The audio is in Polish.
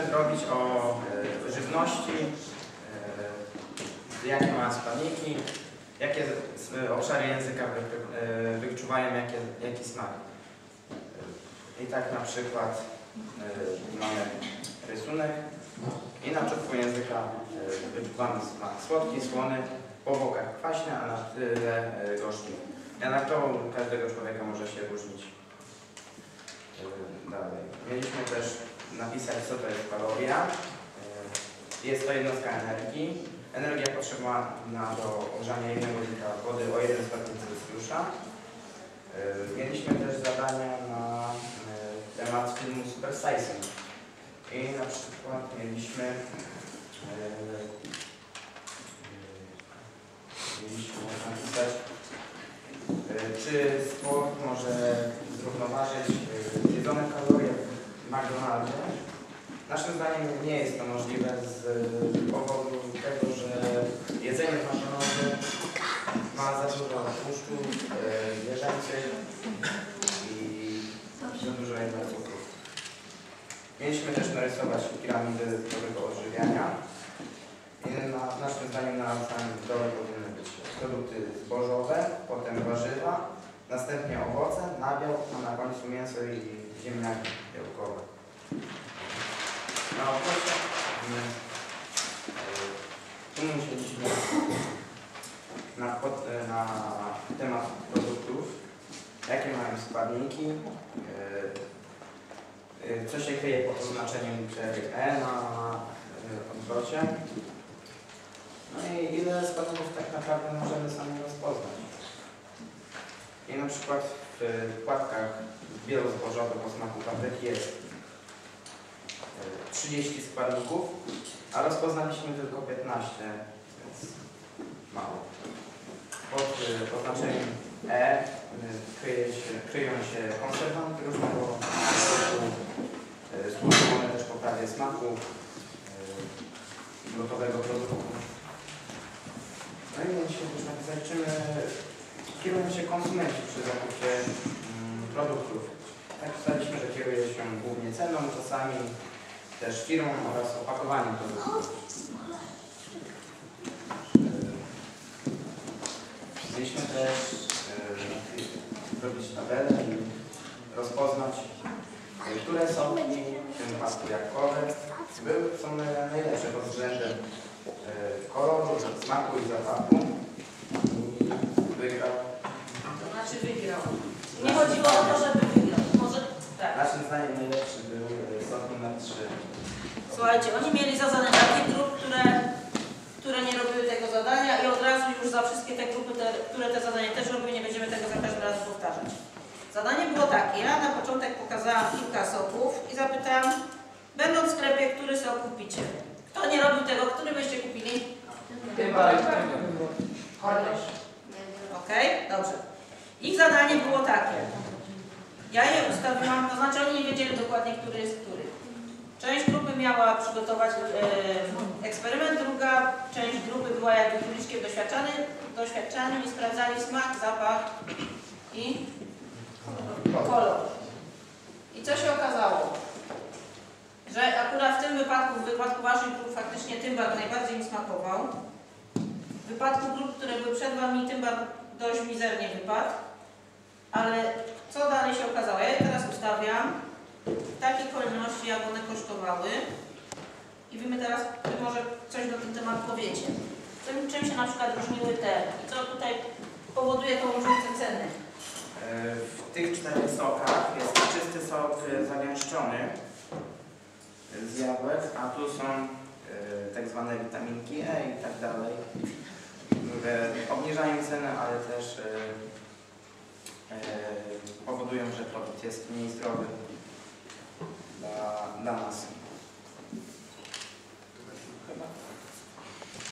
Mieliśmy zrobić o e, żywności, e, jakie ma składniki, jakie obszary języka e, wyczuwają jakie, jaki smak. I tak na przykład mamy rysunek i na czubku języka wyczuwamy smak słodki, słony, po bokach kwaśny, a na tyle gorzki. Jednak to każdego człowieka może się różnić. Dalej. Mieliśmy też napisać, co to jest kaloria. E, Jest to jednostka energii. Energia potrzebna do ogrzania jednego litra wody o 1 stopień Celsjusza. E, Mieliśmy też zadania na e, temat filmu Super Size. I na przykład mieliśmy mieliśmy napisać czy może zrównoważyć e, zjedzone kalorie w McDonaldzie? Naszym zdaniem nie jest to możliwe z powodu tego, że jedzenie w ma za dużo tłuszczu, e, zwierzęcy i za dużo jednak cukrów. Mieliśmy też narysować piramidę zdrowego odżywiania. Na, naszym zdaniem na samym dole powinny być produkty zbożowe, potem warzywa, następnie owoce, nabiał, a na końcu mięso i ziemniaki białkowe. Na owoce e, tu musieliśmy na, e, na temat produktów, jakie mają składniki, e, co się kryje pod oznaczeniem litery E na odwrocie. No i ile składników tak naprawdę możemy sami rozpoznać. I na przykład w płatkach wielozbożowych o smaku papryki jest e, 30 składników, a rozpoznaliśmy tylko 15, więc mało. Pod e, oznaczeniem E e, kryje się, kryją się konserwanty różnego e, służą też poprawie smaku e, gotowego produktu. No i napisać, czym e, kierują się konsumenci przy zakupie mm, produktów. Tak pisaliśmy, że kieruje się głównie ceną, czasami też firmą oraz opakowaniem produktów. E, Mieliśmy też e, zrobić tabelę i rozpoznać, e, które soki, w tym wypadku jabłkowe, były, są najlepsze pod względem e, koloru, smaku i zapachu. Wygrał. To znaczy wygrał. Nie chodziło o to, żeby wygrał. Może tak. Naszym zdaniem najlepszy był e, sok numer 3. Słuchajcie, oni mieli za zadanie takie grup, które, które nie robiły tego zadania i od razu już za wszystkie te grupy, te, które te zadania też robiły, nie będziemy tego za każdym razem powtarzać. Zadanie było takie, ja na początek pokazałam kilka soków i zapytałam, będąc w sklepie, który sok kupicie? Kto nie robił tego, który byście kupili? Okej, dobrze. Zadanie było takie. Ja je ustawiłam, to znaczy oni nie wiedzieli dokładnie, który jest który. Część grupy miała przygotować e, eksperyment, druga część grupy była jakby publiczkiem doświadczanym, doświadczanym i sprawdzali smak, zapach i kolor. I co się okazało? Że akurat w tym wypadku, w wypadku waszych grup faktycznie tymbar najbardziej mi smakował. W wypadku grup, które były przed wami, tymbar dość mizernie wypadł. Ale co dalej się okazało? Ja je teraz ustawiam w takiej kolejności, jak one kosztowały. I wy mi teraz wy może coś na ten temat powiecie. Czym, czym się na przykład różniły te? I co tutaj powoduje tą różnicę ceny? E, W tych czterech sokach jest czysty sok e, zagęszczony z jabłek, a tu są e, tak zwane witaminki E i tak dalej, które obniżają cenę, ale też e, e, powodują, że produkt jest mniej zdrowy dla, dla nas.